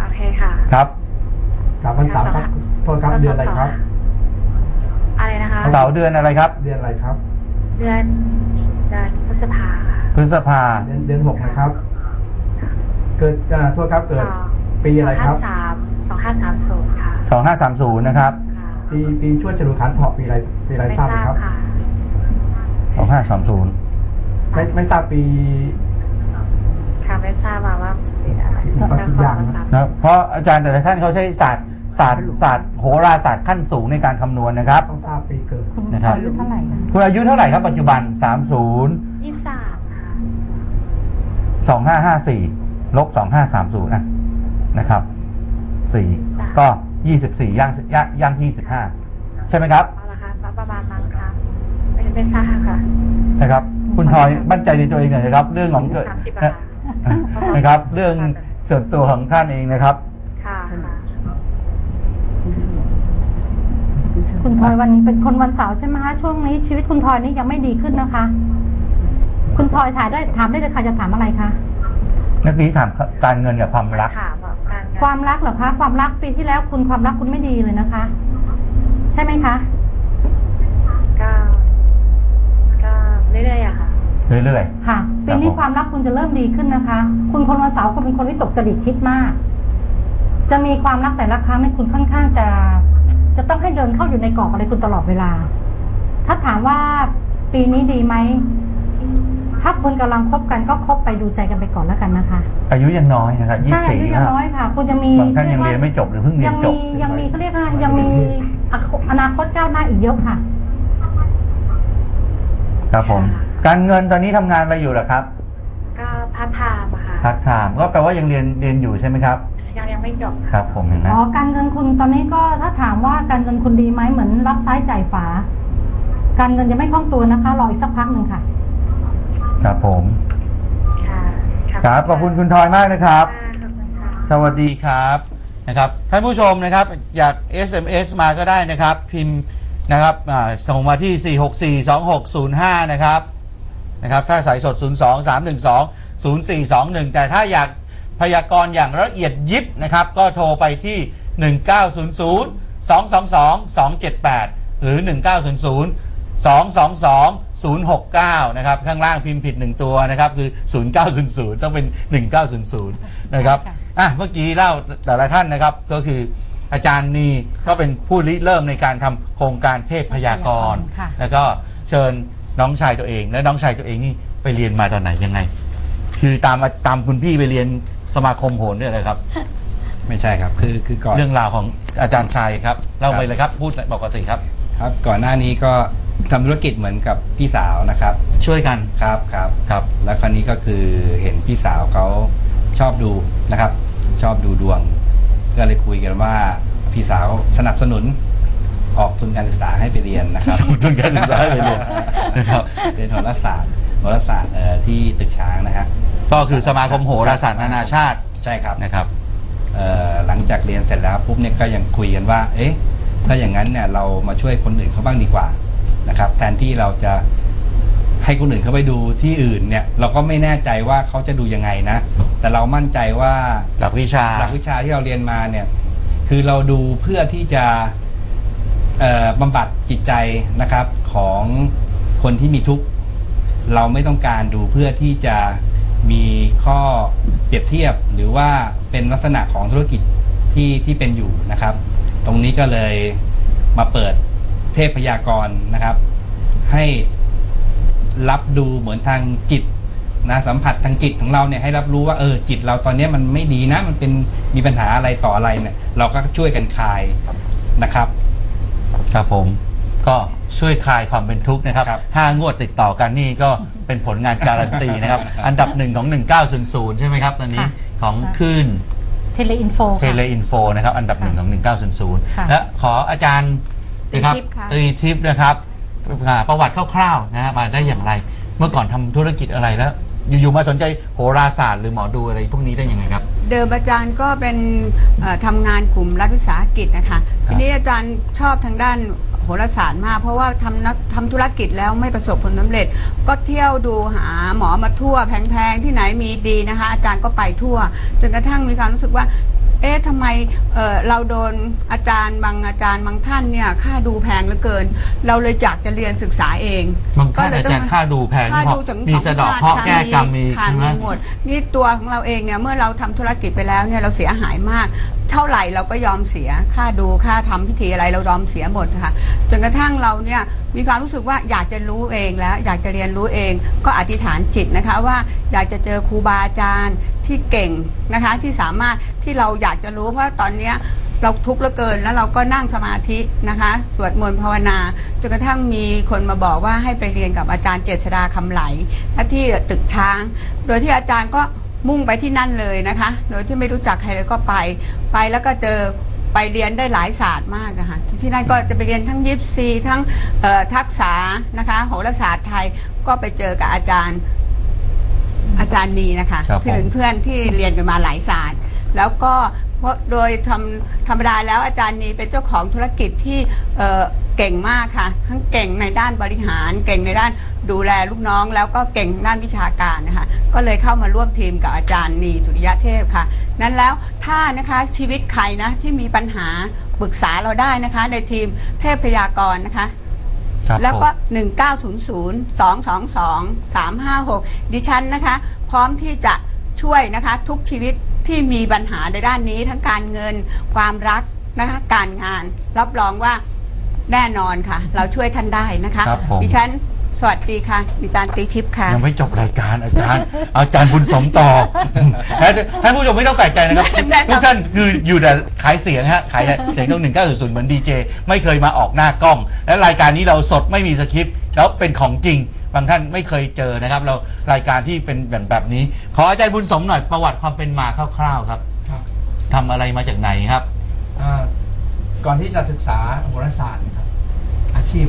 โอเคค่ะ ครับครับวันเสาร์ครับโทษครับเดือนอะไรครับ อะไรนะคะ เสาร์เดือนอะไรครับ เดือนอะไรครับ เดือนเดือนพฤษภาค่ะพฤษภาเดือนเดือนหกนะครับ เกิดอ่าโทษครับเกิดสองปีอะไรครับสามสองห้าสามศูนย์ค่ะ2530นะครับ ค่ะปีปีช่วยฉลูขันเถาะปีอะไรปีอะไรไม่ทราบไหมครับค่ะ2530ไม่ไม่ทราบปี ค่ะไม่ทราบว่าว่า เป็นอะไรก็คิดยากนะ นะเพราะอาจารย์แต่ละท่านเขาใช้ศาสตร์ศาสตร์ศาสตร์โหราศาสตร์ขั้นสูงในการคำนวณนะครับ ต้องทราบปีเกิด คุณนะครับอายุเท่าไหร่คะคุณอายุเท่าไหร่ครับปัจจุบัน 30 ยี่สิบสามค่ะ2554ลบ2530นะนะครับ4ก็ 24ย่างย่างย่าง25 ใช่ไหมครับเอาละค่ะประมาณนั้นค่ะไม่ไม่ทราบค่ะนะครับ คุณทอยมั่นใจในตัวเองหน่อยนะครับ เรื่องของเกิดสามสิบนะ บาท นะครับ เรื่อง ส่วนตัวของท่านเองนะครับค่ะค่ะคุณทอยวันเป็นคนวันเสาร์ใช่ไหมคะช่วงนี้ชีวิตคุณทอยนี่ยังไม่ดีขึ้นนะคะ คุณทอยถ่ายได้ถามได้เลยค่ะจะถามอะไรคะนักนี้ถามการเงินกับความรัก ถามว่าการงานความรักเหรอคะความรักปีที่แล้วคุณความรักคุณไม่ดีเลยนะคะ ใช่ไหมคะก็ก็เรื่อยๆอะค่ะ เรื่อยค่ะ ปีนี้ครับผมความรักคุณจะเริ่มดีขึ้นนะคะ คุณคนวันเสาร์คุณเป็นคนวิตกจริตคิดมาก จะมีความรักแต่ละครั้งในยคุณค่อนข้างจะ จะต้องให้เดินเข้าอยู่ในกรอบอะไรคุณตลอดเวลา ถ้าถามว่าปีนี้ดีไหม ถ้าคุณกำลังคบกันก็คบไปดูใจกันไปก่อนแล้วกันนะคะๆอายุยังน้อยนะครับใช่อายุ24ยังนะน้อยค่ะ คุณจะมีบางท่านยังเรียนไม่จบหรือเพิ่งเรียยันงจมีบยังมีเขาเรียกว่ายังมีอนาคตก้าวหน้าอีกเยอะค่ะ ครับผม การเงินตอนนี้ทำงานอะไรอยู่เหรอครับก็พาร์ทไทม์อะค่ะพาร์ทไทม์ก็แปลว่ายังเรียนเรียนอยู่ใช่ไหมครับ ยังยังไม่จบครับ ผมเห็นไหมอ๋อการเงินคุณตอนนี้ก็ถ้าถามว่าการเงินคุณดีไหมเหมือนรับซ้ายจ่ายฝา การเงินยังไม่คล่องตัวนะคะรออีกสักพักหนึ่งค่ะ ครับผม ค่ะะครับขอบคุณคุณทอยมากนะครับ ค่ะขอบคุณค่ะ สวัสดีครับนะครับท่านผู้ชมนะครับอยาก SMS มาก็ได้นะครับ พิมพ์นะครับอ่าส่งมาที่ 4642605 นะครับ นะครับถ้าสายสด 02 312 0421 แต่ถ้าอยากพยากรณ์อย่างละเอียดยิบนะครับ ก็โทรไปที่ 1900 222 278 หรือ 1900 222 069 นะครับ ข้างล่างพิมพ์ผิด 1 ตัวนะครับ คือ 0900 ต้องเป็น 1900 นะครับค่ะอะเมื่อกี้เล่าแต่ละท่านนะครับก็คืออาจารย์นีก็เป็นผู้ริเริ่มในการทำโครงการเทพพยากรณ์ค่ะแล้วก็เชิญ น้องชายตัวเอง และน้องชายตัวเองนี่ไปเรียนมาตอนไหนยังไง คือตามตามคุณพี่ไปเรียนสมาคมโหนด้วยเลยครับ ไม่ใช่ครับ คือคือก่อนเรื่องราวของอาจารย์ชัยครับเล่าไปเลยครับพูดปกติครับ ครับ ก่อนหน้านี้ก็ทำธุรกิจเหมือนกับพี่สาวนะครับ ช่วยกันครับครับครับ แล้วคราวนี้ก็คือเห็นพี่สาวเขาชอบดูนะครับ ชอบดูดวง ก็เลยคุยกันว่าพี่สาวสนับสนุน ออกทุนการศึกษาให้ไปเรียนนะครับทุนการศึกษาให้ไปเรียนนะครับเรียนโหราศาสตร์โหราศาสตร์เอ่อที่ตึกช้างนะฮะก็คือสมาคมโหราศาสตร์นานาชาติใช่ครับนะครับเอ่อหลังจากเรียนเสร็จแล้วปุ๊บเนี่ยก็ยังคุยกันว่า เอ๊ะถ้าอย่างนั้นเนี่ยเรามาช่วยคนอื่นเขาบ้างดีกว่านะครับแทนที่เราจะให้คนอื่นเขาไปดูที่อื่นเนี่ยเราก็ไม่แน่ใจว่าเขาจะดูยังไงนะ แต่เรามั่นใจว่าหลักวิชาหลักวิชาที่เราเรียนมาเนี่ยคือเราดูเพื่อที่จะเอ่อ บำบัดจิตใจนะครับของคนที่มีทุกข์เราไม่ต้องการดูเพื่อที่จะมีข้อเปรียบเทียบหรือว่าเป็นลักษณะของธุรกิจที่ที่เป็นอยู่นะครับ ตรงนี้ก็เลยมาเปิดเทพพยากรณ์นะครับ ให้รับดูเหมือนทางจิตนะสัมผัสทางจิตของเราเนี่ยให้รับรู้ว่าเออจิตเราตอนนี้มันไม่ดีนะมันเป็นมีปัญหาอะไรต่ออะไรเนี่ยเราก็ช่วยกันคลายนะครับ ครับผมก็ช่วยคลายความเป็นทุกข์นะครับครับ ห้างวดติดต่อกันนี่ก็เป็นผลงานการันตีนะครับ อันดับหนึ่งของ 1900 ใช่ไหมครับ ตอนนี้ค่ะ ของคลื่น เทเลอินโฟ เทเลอินโฟนะครับ อันดับหนึ่งของ ค่ะ1900 และขออาจารย์นะครับรีทิพย์ค่ะ รีทิพย์นะครับอ่าประวัติคร่าวๆนะฮะมาได้อย่างไร เมื่อก่อนทำธุรกิจอะไรแล้ว อยู่ๆมาสนใจโหราศาสตร์หรือหมอดูอะไรพวกนี้ได้ยังไงครับ เดิมอาจารย์ก็เป็นเอ่อทำงานกลุ่มรัฐวิสาหกิจนะคะทีนี้อาจารย์ชอบทางด้านโหราศาสตร์มาก เพราะว่าทำนักทำธุรกิจแล้วไม่ประสบผลสำเร็จ ก็เที่ยวดูหาหมอมาทั่วแพงๆที่ไหนมีดีนะคะ อาจารย์ก็ไปทั่ว จนกระทั่งมีความรู้สึกว่า เอ๊ะทำไมเอ่อเราโดนอาจารย์บางอาจารย์บางท่านเนี่ยค่าดูแพงเหลือเกิน เราเลยอยากจะเรียนศึกษาเองบางท่านก็เลยอาต้จารย์ค่าดูแพงค่าเพราะดูถึงมีสองสะเดอกพันเคราะห์ค่ะแก้กรรมมีค่ะใช่ไหมมีหมดนี่ตัวของเราเองเนี่ยเมื่อเราทำธุรกิจไปแล้วเนี่ยเราเสียหายมาก เท่าไหร่เราก็ยอมเสียค่าดูค่าทำพิธีอะไรเรายอมเสียหมดค่ะจนกระทั่งเราเนี่ยมีความรู้สึกว่าอยากจะรู้เองแล้ว อยากจะเรียนรู้เองก็อธิษฐานจิตนะคะว่าอยากจะเจอครูบาอาจารย์ ที่เก่งนะคะที่สามารถที่เราอยากจะรู้เพราะตอนเนี้ยเราทุกข์เหลือเกินแล้วเราก็นั่งสมาธินะคะ สวดมนต์ภาวนาจนกระทั่งมีคนมาบอกว่าให้ไปเรียนกับอาจารย์เจษดาคำไหลที่ตึกช้าง โดยที่อาจารย์ก็มุ่งไปที่นั่นเลยนะคะ โดยที่ไม่รู้จักใครเลยก็ไป ไปแล้วก็เจอไปเรียนได้หลายศาสตร์มากนะคะที่นั่นก็จะไปเรียนทั้งยิปซีทั้งทักษะนะคะโหราศาสตร์ไทยก็ไปเจอกับอาจารย์ อาจารย์นีนะคะครับที่เป็นเพื่อนที่เรียนกันมาหลายศาสตร์ แล้วก็เพราะโดยทำธรรมดาแล้วอาจารย์นีเป็นเจ้าของธุรกิจที่เอ่อเก่งมากค่ะ ทั้งเก่งในด้านบริหาร เก่งในด้านดูแลลูกน้อง แล้วก็เก่งทางด้านวิชาการนะคะ ก็เลยเข้ามาร่วมทีมกับอาจารย์นีสุริยะเทพค่ะ นั้นแล้วถ้านะคะชีวิตใครนะที่มีปัญหาปรึกษาเราได้นะคะ ในทีมเทพพยากรณ์นะคะ ครับแล้วก็ผม1900 222 356 ดิฉันนะคะ พร้อมที่จะช่วยนะคะ ทุกชีวิตที่มีปัญหาในด้านนี้ทั้งการเงินความรักนะคะการงาน รับรองว่าแน่นอนค่ะ เราช่วยท่านได้นะคะ ครับผม ดิฉัน สวัสดีค่ะดิฉันตีทิพย์ค่ะ ยังไม่จบรายการอาจารย์ อาจารย์บุญสมต่อนะท่านผู้ชมไม่ต้องแปลกใจนะครับแน่นอนทุกท่านคืออยู่แต่ขายเสียงฮะขายเสียงตรงหนึ่งเก้าศูนย์เหมือนดีเจไม่เคยมาออกหน้ากล้อง และรายการนี้เราสดไม่มีสคริปต์แล้วเป็นของจริง บางท่านไม่เคยเจอนะครับ เรารายการที่เป็นแบบแบบนี้ ขออาจารย์บุญสมหน่อยประวัติความเป็นมาคร่าวๆครับครับทำอะไรมาจากไหนครับอ่าก่อนที่จะศึกษาโหราศาสตร์นะครับอาชีพ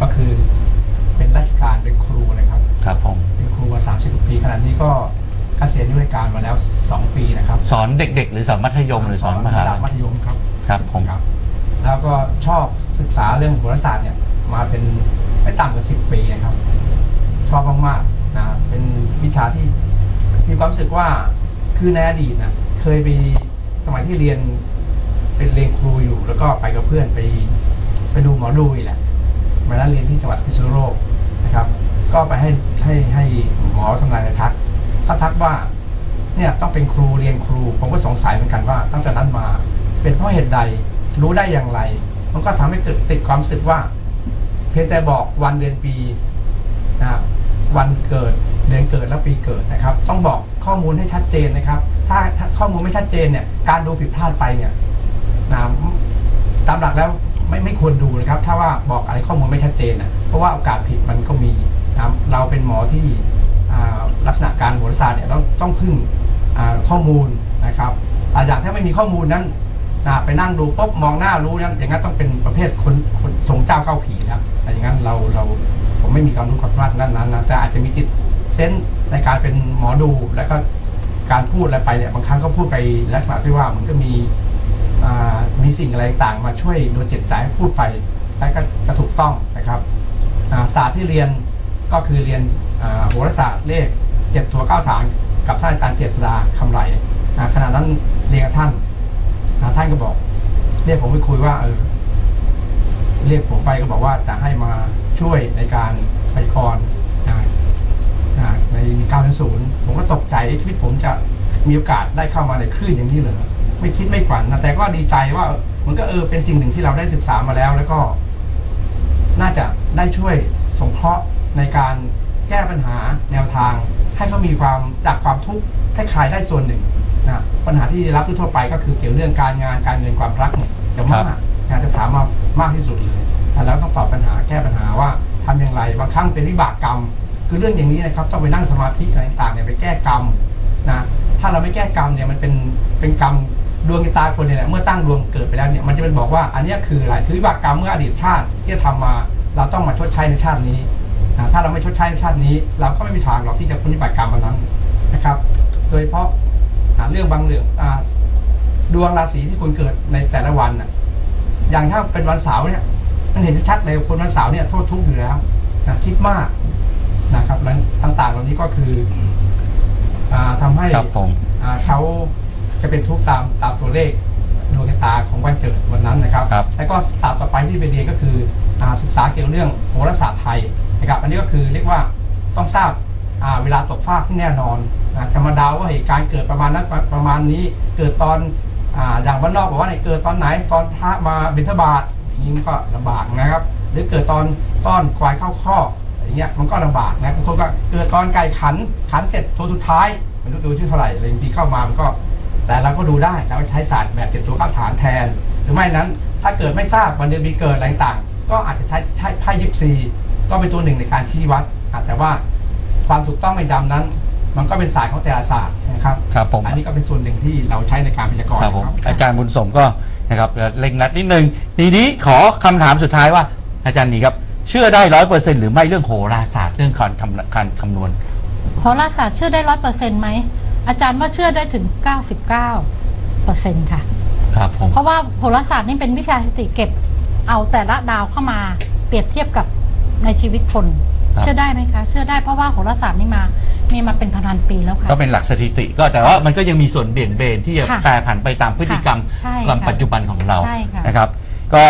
ก็คือเป็น ราชการเป็นครูนะครับ ครับผม เป็นครูมา 30ปีขณะนี้ก็เกษียณด้วยการมาแล้ว 2 ปีนะครับสอนเด็ก ๆ หรือสอนมัธยมหรือสอนมหาระดัลับยมัธยมครับ ครับผมครับ แล้วก็ชอบศึกษาเรื่องโหราศาสตร์เนี่ยมาเป็นไม่ต่ำกว่า10ปีนะครับ ชอบมากๆนะเป็นวิชาที่มีความรู้สึกว่าคือในอดีตนะเคยไปสมัยที่เรียนเป็นเรียนครูอยู่ แล้วก็ไปกับเพื่อนไปไปดูหมอดูอีกแหละมานั้นเรียนที่จังหวัดพิษณุโลก นะครับ ก็ไปให้ให้ให้หมอทำนายทักถ้าทักว่าเนี่ยต้องเป็นครูเรียนครู ผมก็สงสัยเหมือนกันว่า ตั้งแต่นั้นมา เป็นเพราะเหตุใดรู้ได้อย่างไร มันก็ทำให้เกิดติดความรู้สึกว่า เพียงแต่บอกวันเดือนปีนะวันเกิดเดือนเกิดและปีเกิดนะครับ ต้องบอกข้อมูลให้ชัดเจนนะครับ ถ้าถ้าข้อมูลไม่ชัดเจนเนี่ยการดูผิดพลาดไปเนี่ยนะตามหลักแล้ว ไม่ไม่ควรดูนะครับ ถ้าว่าบอกอะไรข้อมูลไม่ชัดเจนนะเพราะว่าโอกาสผิดมันก็มีนะเราเป็นหมอที่ลักษณะการโหราศาสตร์เนี่ยต้องต้องพึ่งข้อมูลนะครับอ่าอย่างถ้าไม่มีข้อมูลนั้นนะไปนั่งดูปุ๊บมองหน้ารู้นั้นอย่างนั้นต้องเป็นประเภทคนคนทรงเจ้าเข้าผีนะแต่อย่างนั้นเราเราผมไม่มีความรู้ความสามารถด้านนั้นนะแต่อาจจะมีจิตเซนส์ในการเป็นหมอดูแล้วก็การพูดอะไรไปเนี่ยบางครั้งก็พูดไปลักษณะที่ว่ามันก็มี มีสิ่งอะไรต่างมาช่วยดนจิตใจให้พูดไปและก็ถูกต้องนะครับศาสตร์ที่เรียนก็คือเรียนโหราศาสตร์เลขเจ็ดตัวเก้าฐานกับท่านอาจารย์เจษดาคำไหลอ่าขณะนั้นเรียนกับท่านท่านก็บอกเรียกผมไปคุยว่าเออเรียกผมไปก็บอกว่าจะให้มาช่วยในการไปกรอ่าอ่าใน9ก้าศูนย์ผมก็ตกใจชีวิตผมจะมีโอกาสได้เข้ามาในคลื่นอย่างนี้เหรอ ไม่คิดไม่ฝันนะแต่ก็ดีใจว่ามันก็เออเป็นสิ่งหนึ่งที่เราได้ศึกษามาแล้ว แล้วก็ น่าจะได้ช่วยสงเคราะห์ในการแก้ปัญหาแนวทาง ให้เขามีความจากความทุกข์ให้คลายได้ส่วนหนึ่งนะปัญหาที่ได้รับทั่วไปก็คือเกี่ยวเรื่องการงานการเงินความรักเนี่ยจะมากนะจะถามมามากที่สุดเลยแล้วต้องตอบปัญหาแก้ปัญหาว่าทำอย่างไรบางครั้งเป็นวิบากกรรม คือเรื่องอย่างนี้นะครับต้องไปนั่งสมาธิอะไรต่างๆเนี่ยไปแก้กรรมนะถ้าเราไม่แก้กรรมเนี่ยมันเป็นเป็นกรรม ดวงชะตาคนเนี่ยเมื่อตั้งดวงเกิดไปแล้วเนี่ยมันจะเป็นบอกว่าอันเนี้ยคืออะไรคือวิบากกรรมเมื่ออดีตชาติที่ทำมา เราต้องมาชดใช้ในชาตินี้นะถ้าเราไม่ชดใช้ในชาตินี้ เราก็ไม่มีทางหรอกที่จะพ้นวิบากกรรมอันนั้นนะครับ โดยเฉพาะอ่าเรื่องบางเรื่องอ่าดวงราศีที่คุณเกิดในแต่ละวันน่ะอย่างถ้าเป็นวันเสาร์เนี่ยมันเห็นชัดเลยคนวันเสาร์เนี่ยโทษทุกข์อยู่แล้วนะคิดมากนะครับแล้วต่างๆเหล่านี้ก็คืออ่าทำให้ครับผมอ่าเขา จะเป็นทุกข์ตามตามตัวเลขดวงชะตาของวันเกิดวันนั้นนะครับ ครับ แล้วก็ศาสตร์ต่อไปที่ไปเรียนก็คืออาศึกษาเกี่ยวกับเรื่องโหราศาสตร์ไทยนะครับ อันนี้ก็คือเรียกว่าต้องทราบอ่าเวลาตกฟากที่แน่นอนนะธรรมดาว่าเหตุการณ์เกิดประมาณนั้นประประมาณนี้ เกิดตอนอ่าอย่างวันนอกบอกว่าเนี่ยเกิดตอนไหนตอนพระมาบิณฑบาตอย่างนี้มันก็ลำบากนะครับ หรือเกิดตอนต้อนควายเข้าคอกอย่างเงี้ยมันก็ลำบากนะบางคนก็เกิดตอนไก่ขันขันเสร็จตัวสุดท้ายไม่รู้ดูที่เท่าไหร่เลยบางทีเข้ามามันก็ แต่เราก็ดูได้เราก็ใช้ศาสตร์แบบเก็บตัวข้ามฐานแทน หรือไม่นั้นถ้าเกิดไม่ทราบวันเดือนปีเกิดอะไรต่างๆก็อาจจะใช้ใช้ไพ่ยิปซีก็เป็นตัวหนึ่งในการชี้วัด อาจแต่ว่าความถูกต้องไม่ดำนั้น มันก็เป็นศาสตร์ของแต่ละศาสตร์นะครับครับผมอันนี้ก็เป็นส่วนหนึ่งที่เราใช้ในการพยากรณ์ครับผมนะครับอาจารย์บุญสมก็นะครับเล็งรัดนิดนึงทีนี้ขอคำถามสุดท้ายว่า อาจารย์นี่ครับเชื่อได้ร้อยเปอร์เซ็นต์หรือไม่เรื่องโหราศาสตร์เรื่องการคำการคำนวณโหราศาสตร์เชื่อได้ร้อยเปอร์เซ็นต์ไหม อาจารย์ว่าเชื่อได้ถึง 99เปอร์เซ็นต์ค่ะ ครับผม เพราะว่าโหราศาสตร์นี่เป็นวิชาสถิติเก็บ เอาแต่ละดาวเข้ามาเปรียบเทียบกับในชีวิตคน ครับ เชื่อได้ไหมคะ เชื่อได้เพราะว่าโหราศาสตร์นี่มา มีมาเป็นพันๆปีแล้วค่ะ ก็เป็นหลักสถิติ ก็แต่ว่ามันก็ยังมีส่วนเบี่ยงเบนที่จะค่ะแปรผันไปตามพฤติกรรมค่ะใช่ความค่ะปัจจุบันของเราใช่ค่ะ นะครับ ก็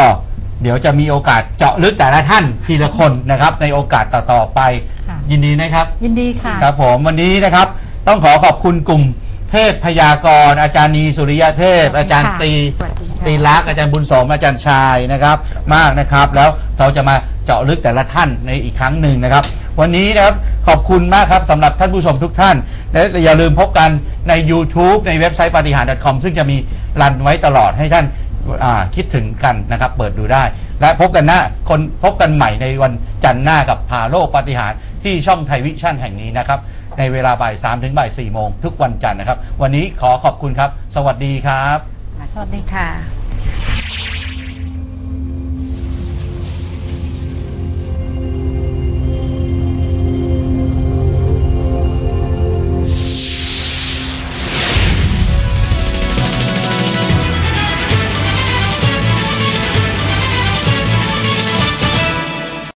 เดี๋ยวจะมีโอกาสเจาะลึกแต่ละท่านทีละคนนะครับ ในโอกาสต่อๆไป ค่ะยินดีนะครับ ยินดีค่ะ ครับผมวันนี้นะครับ ต้องขอขอบคุณกลุ่มเทพพยากรณ์อาจารย์นีสุริยะเทพขอบคุณค่ะอาจารย์ตรีสวัสดีค่ะตรีลักษณ์อาจารย์บุญสมอาจารย์ชายนะครับ มากนะครับ แล้วเราจะมาเจาะลึกแต่ละท่านในอีกครั้งหนึ่งนะครับ วันนี้นะครับขอบคุณมากครับสำหรับท่านผู้ชมทุกท่าน และอย่าลืมพบกันใน YouTube ในเว็บไซต์ปาฏิหารย์ .com ซึ่งจะมีรันไว้ตลอดให้ท่านอ่าคิดถึงกันนะครับ เปิดดูได้ และพบกันหน้าคนพบกันใหม่ในวันจันทร์หน้ากับพาโลกปาฏิหารย์ที่ช่องไทยวิชั่นแห่งนี้นะครับ ในเวลาบ่าย3ถึงบ่าย4โมงทุกวันจันทร์นะครับ วันนี้ขอขอบคุณครับ สวัสดีครับ สวัสดีค่ะ